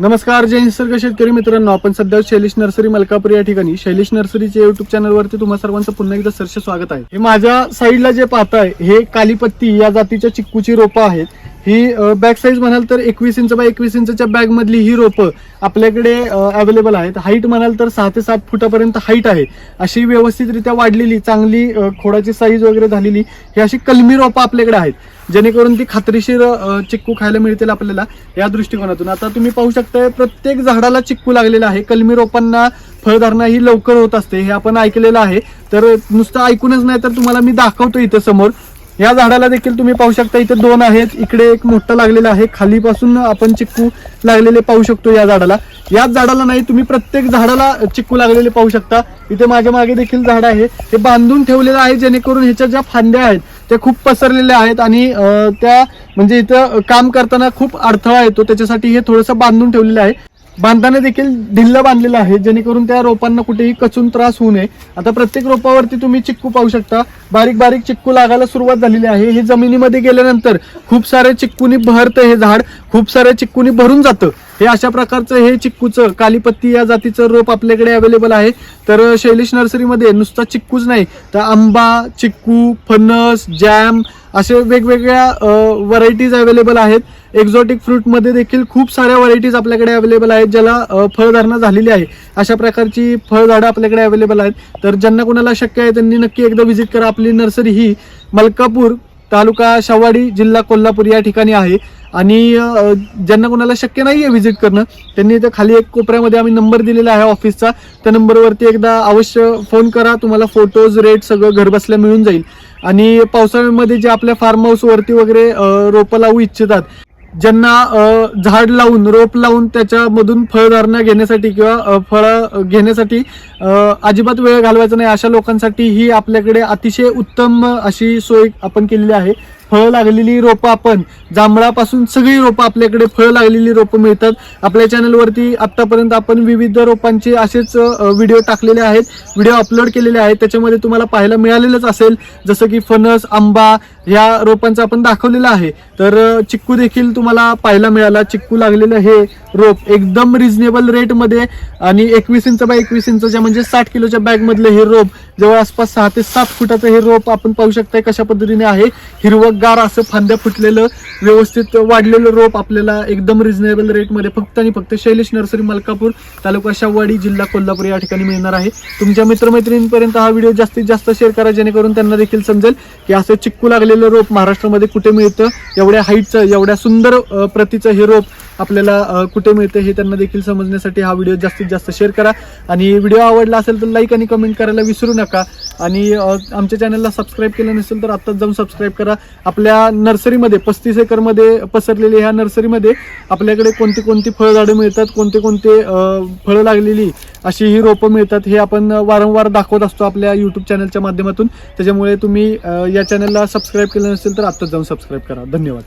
नमस्कार जय निसर्ग शेतकरी मित्रांनो. आपण सध्या शैलेश नर्सरी मलकापूर या ठिकाणी. शैलेश नर्सरीचे युट्यूब चॅनलवरती तुम्हा सर्वांचं पुन्हा एकदा सरस स्वागत आहे. हे माझ्या साईडला जे पाहताय हे कालीपत्ती या जातीच्या चिक्कूची रोपं आहेत. ही बॅग साईज म्हणाल तर एकवीस इंच बाय एकवीस इंचच्या बॅग मधली ही रोपं आपल्याकडे अवेलेबल आहेत. हाईट म्हणाल तर सहा ते सात फुटापर्यंत हाईट आहे. अशी व्यवस्थितरित्या वाढलेली चांगली खोडाची साईज वगैरे झालेली ही अशी कलमी रोपं आपल्याकडे आहेत. जेणेकरून ती खात्रीशीर चिक्कू खायला मिळतील आपल्याला या दृष्टिकोनातून. आता तुम्ही पाहू शकताय प्रत्येक झाडाला चिक्कू लागलेला आहे. कलमी रोपांना फळधारणा ही लवकर होत असते हे आपण ऐकलेलं आहे. तर नुसतं ऐकूनच नाही तर तुम्हाला मी दाखवतो इथं समोर. या झाडाला देखील तुम्ही पाहू शकता इथे दोन आहेत. इकडे एक मोठं लागलेलं आहे. खालीपासून आपण चिक्कू लागलेले पाहू शकतो या झाडाला. याच झाडाला नाही तुम्ही प्रत्येक झाडाला चिक्कू लागलेले पाहू शकता. इथे माझ्या मागे देखील झाड आहे. हे बांधून ठेवलेलं आहे जेणेकरून ह्याच्या ज्या फांद्या आहेत त्या खूप पसरलेल्या आहेत आणि त्या म्हणजे इथं काम करताना खूप अडथळा येतो. त्याच्यासाठी हे थोडंसं बांधून ठेवलेलं आहे. बांधताना देखील ढिल्ल बांधलेलं आहे. जेणेकरून त्या रोपांना कुठेही कचून त्रास होऊ नये. आता प्रत्येक रोपावरती तुम्ही चिक्कू पाहू शकता. बारीक बारीक चिक्कू लागायला सुरुवात झालेली आहे. हे जमिनीमध्ये गेल्यानंतर खूप सारे चिक्कूनी बहरतं हे झाड. खूप सारे चिक्कूनी भरून जातं. हे अशा प्रकारचं हे चिक्कूचं कालीपत्ती या जातीचं रोप आपल्याकडे अवेलेबल आहे. तर शैलेश नर्सरीमध्ये नुसता चिक्कूच नाही. तर आंबा चिक्कू फणस जॅम असे वेगवेगळ्या व्हरायटीज अवेलेबल आहेत. एक्झॉटिक फ्रूटमध्ये देखील खूप साऱ्या व्हरायटीज आपल्याकडे अवेलेबल आहेत ज्याला फळधारणं फळधारणा झालेली आहे. अशा प्रकारची फळझाडं आपल्याकडे अवेलेबल आहेत. तर ज्यांना कोणाला शक्य आहे त्यांनी नक्की एकदा व्हिजिट करा. आपली नर्सरी ही मलकापूर तालुका शवाडी जिल्हा कोल्हापूर या ठिकाणी आहे. आणि ज्यांना कोणाला शक्य नाही आहे व्हिजिट करणं त्यांनी इथं खाली एक कोपऱ्यामध्ये आम्ही नंबर दिलेला आहे ऑफिसचा त्या नंबरवरती एकदा अवश्य फोन करा. तुम्हाला फोटोज रेट सगळं घरबसल्या मिळून जाईल. आणि पावसाळ्यामध्ये जे आपल्या फार्म हाऊस वरती वगैरे रोपं लावू इच्छितात ज्यांना झाड लावून रोप लावून त्याच्यामधून फळधारणा घेण्यासाठी किंवा फळ घेण्यासाठी अजिबात वेळ घालवायचा नाही. अशा लोकांसाठी ही आपल्याकडे अतिशय उत्तम अशी सोय आपण केलेली आहे. फळं लागलेली रोपं आपण जांभळापासून सगळी रोपं आपल्याकडे फळं लागलेली रोपं मिळतात. आपल्या चॅनलवरती आत्तापर्यंत आपण विविध रोपांचे असेच व्हिडिओ टाकलेले आहेत. व्हिडिओ अपलोड केलेले आहेत. त्याच्यामध्ये तुम्हाला पाहायला मिळालेलंच असेल. जसं की फणस आंबा ह्या रोपांचं आपण दाखवलेलं आहे. तर चिक्कू देखील तुम्हाला पाहायला मिळाला. चिक्कू लागलेलं हे रोप एकदम रिजनेबल रेटमध्ये आणि एकवीस इंच बाय एकवीस इंचच्या म्हणजे साठ किलोच्या बॅग मधले हे रोप जवळ आसपास सहा ते सात फुटाचं हे रोप आपण पाहू शकताय कशा पद्धतीने आहे. हिरवगार असं फांद्या फुटलेलं व्यवस्थित वाढलेलं रोप आपल्याला एकदम रिझनेबल रेटमध्ये फक्त आणि फक्त शैलेश नर्सरी मलकापूर तालुका शावाडी जिल्हा कोल्हापूर या ठिकाणी मिळणार आहे. तुमच्या मित्रमैत्रिणींपर्यंत हा व्हिडिओ जास्तीत जास्त शेअर करा जेणेकरून त्यांना देखील समजेल की असं चिक्कू लागलेलं रोप महाराष्ट्रामध्ये कुठे मिळतं एवढ्या हाईटचं एवढ्या सुंदर प्रतीचं हे रोप आपल्याला कुठे मिळतं हे त्यांना देखील समजण्यासाठी हा व्हिडिओ जास्तीत जास्त शेअर करा. आणि व्हिडिओ आवडला असेल तर लाईक आणि कमेंट करायला विसरू नका. आणि आमच्या चॅनलला सबस्क्राईब केलं नसेल तर आत्ताच जाऊन सबस्क्राईब करा. आपल्या नर्सरीमध्ये पस्तीस एकरमध्ये पसरलेली ह्या नर्सरीमध्ये आपल्याकडे कोणती कोणती फळझाडं मिळतात कोणते कोणते फळं लागलेली अशी ही रोपं मिळतात हे आपण वारंवार दाखवत असतो आपल्या यूट्यूब चॅनलच्या माध्यमातून. त्याच्यामुळे तुम्ही या चॅनलला सबस्क्राईब केलं नसेल तर आत्ताच जाऊन सबस्क्राईब करा. धन्यवाद.